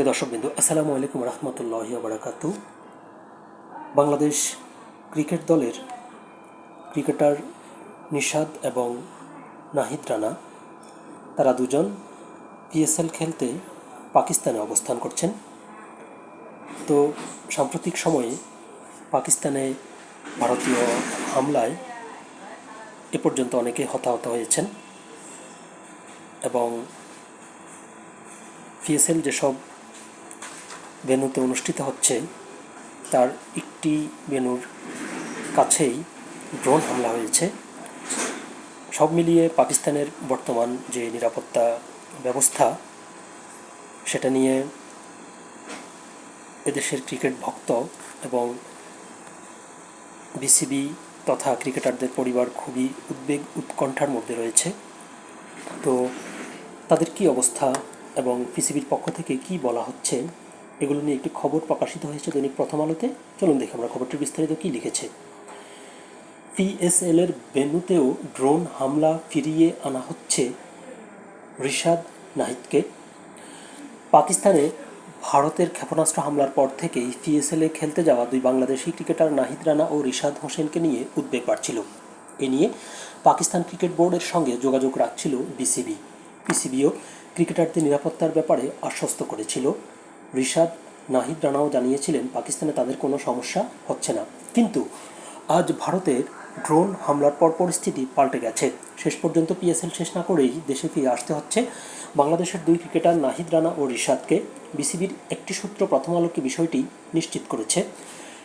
প্রিয় দর্শকবৃন্দ, আসসালামু আলাইকুম রহমতুল্লাহ বারাকাতু বাংলাদেশ ক্রিকেট দলের ক্রিকেটার নিশাদ এবং নাহিদ রানা, তারা দুজন পিএসএল খেলতে পাকিস্তানে অবস্থান করছেন। তো সাম্প্রতিক সময়ে পাকিস্তানে ভারতীয় হামলায় এ পর্যন্ত অনেকে হতাহত হয়েছেন এবং পিএসএল যেসব ভেন্যুতে অনুষ্ঠিত হচ্ছে, তার একটি ভেন্যুর কাছেই ড্রোন হামলা হয়েছে। সব মিলিয়ে পাকিস্তানের বর্তমান যে নিরাপত্তা ব্যবস্থা, সেটা নিয়ে এদেশের ক্রিকেট ভক্ত এবং বিসিবি তথা ক্রিকেটারদের পরিবার খুবই উদ্বেগ, উৎকণ্ঠার মধ্যে রয়েছে। তো তাদের কি অবস্থা এবং পিসিবির পক্ষ থেকে কি বলা হচ্ছে? এগুলো নিয়ে একটি খবর প্রকাশিত হয়েছে দৈনিক প্রথম আলোতে। চলুন দেখি আমরা খবরটি বিস্তারিত কি লিখেছে। পিএসএল এর ভেন্যুতেও ড্রোন হামলা ফিরিয়ে আনা হচ্ছে রিশাদ নাহিদকে। পাকিস্তানে ভারতের ক্ষেপণাস্ত্র হামলার পর থেকেই পিএসএল এ খেলতে যাওয়া দুই বাংলাদেশি ক্রিকেটার নাহিদ রানা ও রিশাদ হোসেনকে নিয়ে উদ্বেগ বাড়ছিল। এ নিয়ে পাকিস্তান ক্রিকেট বোর্ডের সঙ্গে যোগাযোগ রাখছিল বিসিবি। পিসিবিও ক্রিকেটারদের নিরাপত্তার ব্যাপারে আশ্বস্ত করেছিল। রিশাদ নাহিদ রানাও জানিয়েছিলেন, পাকিস্তানে তাদের কোনো সমস্যা হচ্ছে না। কিন্তু আজ ভারতের ড্রোন হামলার পর পরিস্থিতি পাল্টে গেছে। শেষ পর্যন্ত পিএসএল শেষ না করেই দেশে ফিরে আসতে হচ্ছে বাংলাদেশের দুই ক্রিকেটার নাহিদ রানা ও রিশাদকে। বিসিবির একটি সূত্র প্রথম আলোকে বিষয়টি নিশ্চিত করেছে।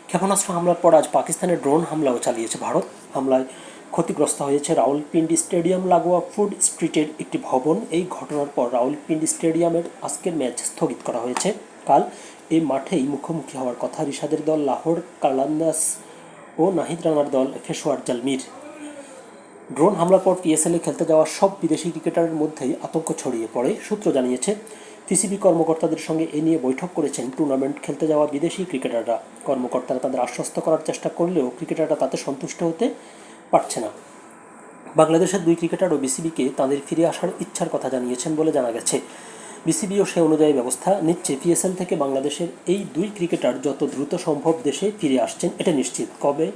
ক্ষেপণাস্ত্র হামলার পর আজ পাকিস্তানের ড্রোন হামলাও চালিয়েছে ভারত। হামলায় ক্ষতিগ্রস্ত হয়েছে রাউলপিন্ডি স্টেডিয়াম লাগোয়া ফুড স্ট্রিটের একটি ভবন। এই ঘটনার পর রাউলপিন্ডি স্টেডিয়ামের আজকের ম্যাচ স্থগিত করা হয়েছে। কাল এই মাঠেই মুখোমুখি হওয়ার কথা রিশাদের দল লাহোর, কালান্দাস ও নাহিদ রানার দল ফেশোয়ার জালমির। ড্রোন হামলার পর পিএসএলে খেলতে যাওয়া সব বিদেশি ক্রিকেটারের মধ্যেই আতঙ্ক ছড়িয়ে পড়ে, সূত্র জানিয়েছে। পিসিবি কর্মকর্তাদের সঙ্গে এ নিয়ে বৈঠক করেছেন টুর্নামেন্ট খেলতে যাওয়া বিদেশি ক্রিকেটাররা। কর্মকর্তারা তাদের আশ্বস্ত করার চেষ্টা করলেও ক্রিকেটাররা তাতে সন্তুষ্ট হতে পারছে না। বাংলাদেশের দুই ক্রিকেটার ও বিসিবিকে তাদের ফিরে আসার ইচ্ছার কথা জানিয়েছেন বলে জানা গেছে। বিসিবিও সে অনুযায়ী ব্যবস্থা নিচ্ছে পিএসএল থেকে বাংলাদেশের এই দুই ক্রিকেটার যত দ্রুত সম্ভব দেশে ফিরে আসছেন, এটা নিশ্চিত। কবে,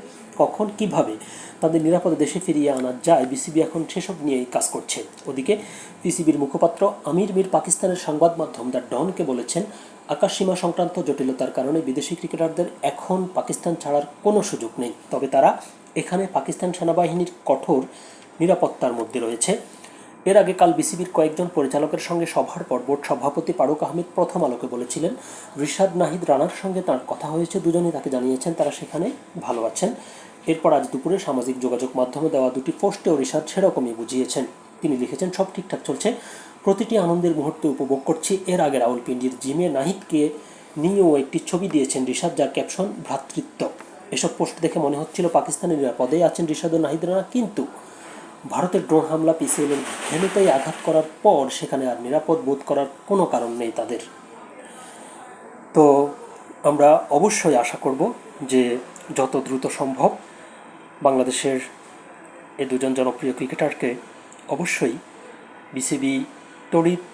কখন, কীভাবে তাদের নিরাপদে দেশে ফিরিয়ে আনা যায় বিসিবি এখন সেসব নিয়েই কাজ করছে। ওদিকে পিসিবির মুখপাত্র আমির মীর পাকিস্তানের সংবাদ মাধ্যম দ্য ডনকে বলেছেন, আকাশসীমা সংক্রান্ত জটিলতার কারণে বিদেশি ক্রিকেটারদের এখন পাকিস্তান ছাড়ার কোনো সুযোগ নেই। তবে তারা এখানে পাকিস্তান সেনাবাহিনীর কঠোর নিরাপত্তার মধ্যে রয়েছে। এর আগে কাল বিসিবির কয়েকজন পরিচালকের সঙ্গে সভার পর বোর্ড সভাপতি ফারুক আহমেদ প্রথম আলোকে বলেছিলেন, রিশাদ নাহিদ রানার সঙ্গে তার কথা হয়েছে, দুজনেই তাকে জানিয়েছেন তারা সেখানে ভালো আছেন। এরপর আজ দুপুরে সামাজিক যোগাযোগ মাধ্যমে দেওয়া দুটি পোস্টেও রিশাদ সেরকমই বুঝিয়েছেন। তিনি লিখেছেন, সব ঠিকঠাক চলছে, প্রতিটি আনন্দের মুহূর্তে উপভোগ করছি। এর আগে রাউলপিন্ডির জিমে নাহিদকে নিয়েও একটি ছবি দিয়েছেন রিশাদ, যার ক্যাপশন, ভ্রাতৃত্ব এসব পোস্ট দেখে মনে হচ্ছিল পাকিস্তানের নিরাপদেই আছেন রিশাদ ও নাহিদ রানা, কিন্তু ভারতের ড্রোন হামলা পিসিএলের ভেনুতেই আঘাত করার পর সেখানে আর নিরাপদ বোধ করার কোনো কারণ নেই তাদের। তো আমরা অবশ্যই আশা করব যে যত দ্রুত সম্ভব বাংলাদেশের এই দুজন জনপ্রিয় ক্রিকেটারকে অবশ্যই বিসিবি তড়িৎ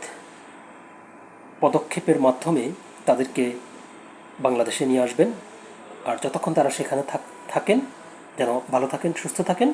পদক্ষেপের মাধ্যমে তাদেরকে বাংলাদেশে নিয়ে আসবেন। আর যতক্ষণ তারা সেখানে থাকেন, যেন ভালো থাকেন, সুস্থ থাকেন